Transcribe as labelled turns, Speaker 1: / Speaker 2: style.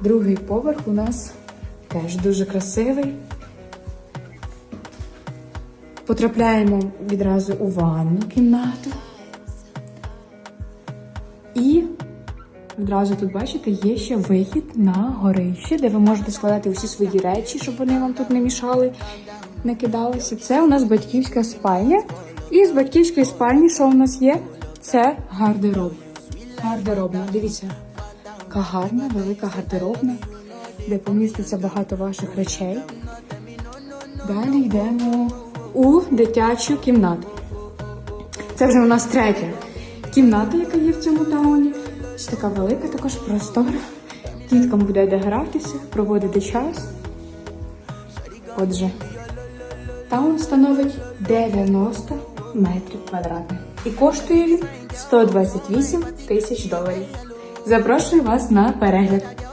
Speaker 1: Другий поверх у нас теж дуже красивий. Потрапляємо відразу у ванну кімнату. І відразу тут, бачите, є ще вихід на горище, де ви можете складати усі свої речі, щоб вони вам тут не мішали, не кидалися. Це у нас батьківська спальня. І з батьківської спальні, що у нас є? Це гардероб. Гардеробна. Дивіться, яка гарна, велика гардеробна, де поміститься багато ваших речей. Далі йдемо у дитячу кімнату. Це вже у нас третя кімната, яка є в цьому тауні. Ось така велика, також простора. Діткам буде де гратися, проводити час. Отже, таун становить 90 метрів квадратних. І коштує він 128 тисяч доларів. Запрошую вас на перегляд.